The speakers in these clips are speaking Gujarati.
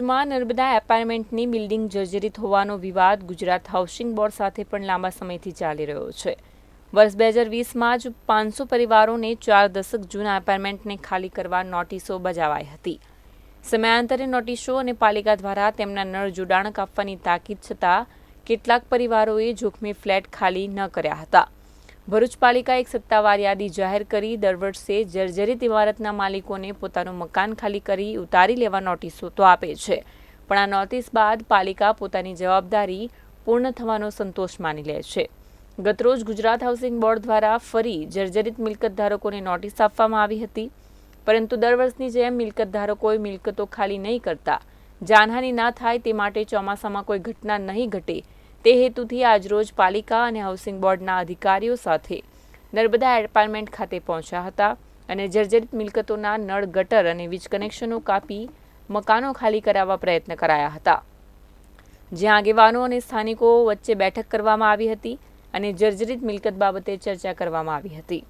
ગતરોજમાં નર્મદા એપાર્ટમેન્ટની બિલ્ડિંગ જર્જરિત હોવાનો વિવાદ ગુજરાત હાઉસિંગ બોર્ડ સાથે પણ લાંબા સમયથી ચાલી રહ્યો છે. વર્ષ બે હજાર વીસમાં જ પાંચસો પરિવારોને ચાર દશક જૂના એપાર્ટમેન્ટને ખાલી કરવા નોટિસો બજાવાઈ હતી. સમયાંતરે નોટિસો અને પાલિકા દ્વારા તેમના નળ જોડાણ કાપવાની તાકીદ છતાં કેટલાક પરિવારોએ જોખમી ફ્લેટ ખાલી ન કર્યા હતા. ભરૂચ પાલિકા એક સત્તાવાર યાદી જાહેર કરી. દર વર્ષે જર્જરિત ઇમારતના માલિકોને પોતાનું મકાન ખાલી કરી ઉતારી લેવા નોટિસો તો આપે છે. પણ આ નોટિસ બાદ પાલિકા પોતાની જવાબદારી પૂર્ણ થવાનો સંતોષ માની લે છે. ગતરોજ ગુજરાત હાઉસિંગ બોર્ડ દ્વારા ફરી જર્જરિત મિલકત ધારકોને નોટિસ આપવામાં આવી હતી. પરંતુ દર વર્ષની જેમ મિલકત ધારકોએ મિલકતો ખાલી નહીં કરતા. જાનહાનિ ના થાય તે માટે ચોમાસામાં કોઈ ઘટના નહીં ઘટે તે હેતુથી આજરોજ પાલિકા અને હાઉસિંગ બોર્ડના અધિકારીઓ સાથે નર્મદા એપાર્ટમેન્ટ ખાતે પહોંચ્યા હતા અને જર્જરિત મિલકતોના નળ, ગટર અને વીજ કનેક્શનો કાપી મકાનો ખાલી કરાવવા પ્રયત્ન કરાયા હતા. જ્યાં આગેવાનો અને સ્થાનિકો વચ્ચે બેઠક કરવામાં આવી હતી અને જર્જરિત મિલકત બાબતે ચર્ચા કરવામાં આવી હતી.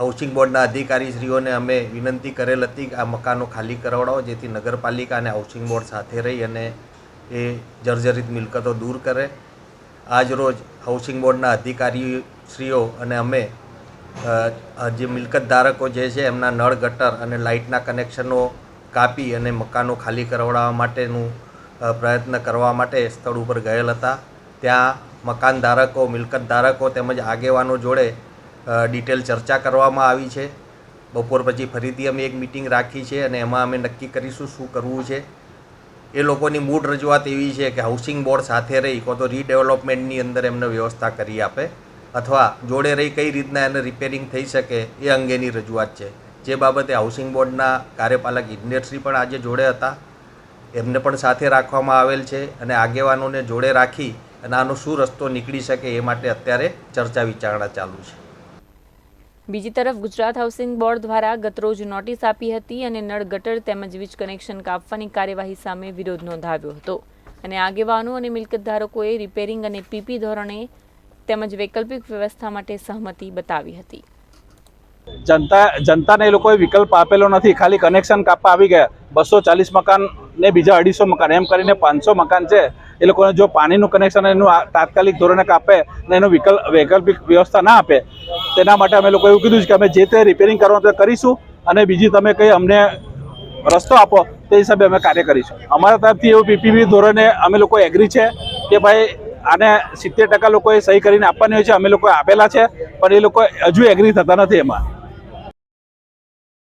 હાઉસિંગ બોર્ડના અધિકારીશ્રીઓને અમે વિનંતી કરેલ હતી કે આ મકાનો ખાલી કરાવડાવો, જેથી નગરપાલિકા અને હાઉસિંગ બોર્ડ સાથે રહી અને એ જર્જરિત મિલકતો દૂર કરે. આજ રોજ હાઉસિંગ બોર્ડના અધિકારીશ્રીઓ અને અમે જે મિલકત ધારકો જે છે એમના નળ, ગટર અને લાઇટના કનેક્શનો કાપી અને મકાનો ખાલી કરાવડાવવા માટેનું પ્રયત્ન કરવા માટે સ્થળ ઉપર ગયેલ હતા. ત્યાં મકાન ધારકો, મિલકત ધારકો તેમજ આગેવાનો જોડે ડિટેલ ચર્ચા કરવામાં આવી છે. બપોર પછી ફરીથી અમે એક મિટિંગ રાખી છે અને એમાં અમે નક્કી કરીશું શું કરવું છે. એ લોકોની મૂળ રજૂઆત એવી છે કે હાઉસિંગ બોર્ડ સાથે રહી કો તો રીડેવલપમેન્ટની અંદર એમને વ્યવસ્થા કરી આપે અથવા જોડે રહી કઈ રીતના એને રિપેરિંગ થઈ શકે એ અંગેની રજૂઆત છે. જે બાબતે હાઉસિંગ બોર્ડના કાર્યપાલક ઇજનેરશ્રી પણ આજે જોડે હતા. એમને પણ સાથે રાખવામાં આવેલ છે અને આગેવાનોને જોડે રાખી અને આનો શું રસ્તો નીકળી શકે એ માટે અત્યારે ચર્ચા વિચારણા ચાલુ છે. બીજી તરફ ગુજરાત હાઉસિંગ બોર્ડ દ્વારા ગતરોજ નોટિસ આપી હતી અને નળ ગટર તેમજ વીજ કનેક્શન કાપવાની કાર્યવાહી સામે વિરોધ નોંધાવ્યો હતો. અને આગેવાનો અને મિલકત ધારકોએ રિપેરિંગ અને પીપી ધોરણે તેમજ વૈકલ્પિક વ્યવસ્થા માટે સહમતિ બતાવી હતી. જનતા, જનતાને એ લોકોએ વિકલ્પ આપેલો નથી. ખાલી કનેક્શન કાપવા આવી ગયા. બસો ચાલીસ મકાન ને બીજા અઢીસો મકાન. એમ કરીને પાંચસો મકાન છે. એ લોકોને જો પાણીનું કનેક્શન એનું તાત્કાલિક ધોરણે કાપે ને એનો વિકલ્પ વૈકલ્પિક વ્યવસ્થા ના આપે, તેના માટે અમે લોકો એવું કીધું છે કે અમે જે તે રિપેરિંગ કરવાનું તે કરીશું અને બીજી તમે કંઈ અમને રસ્તો આપો તે હિસાબે અમે કાર્ય કરીશું. અમારા તરફથી એવું પીપીવી ધોરણે અમે લોકો એગ્રી છે કે ભાઈ આને સિત્તેર ટકા લોકોએ સહી કરીને આપવાની હોય છે, અમે લોકો આપેલા છે, પણ એ લોકો હજુ એગ્રી થતા નથી એમાં.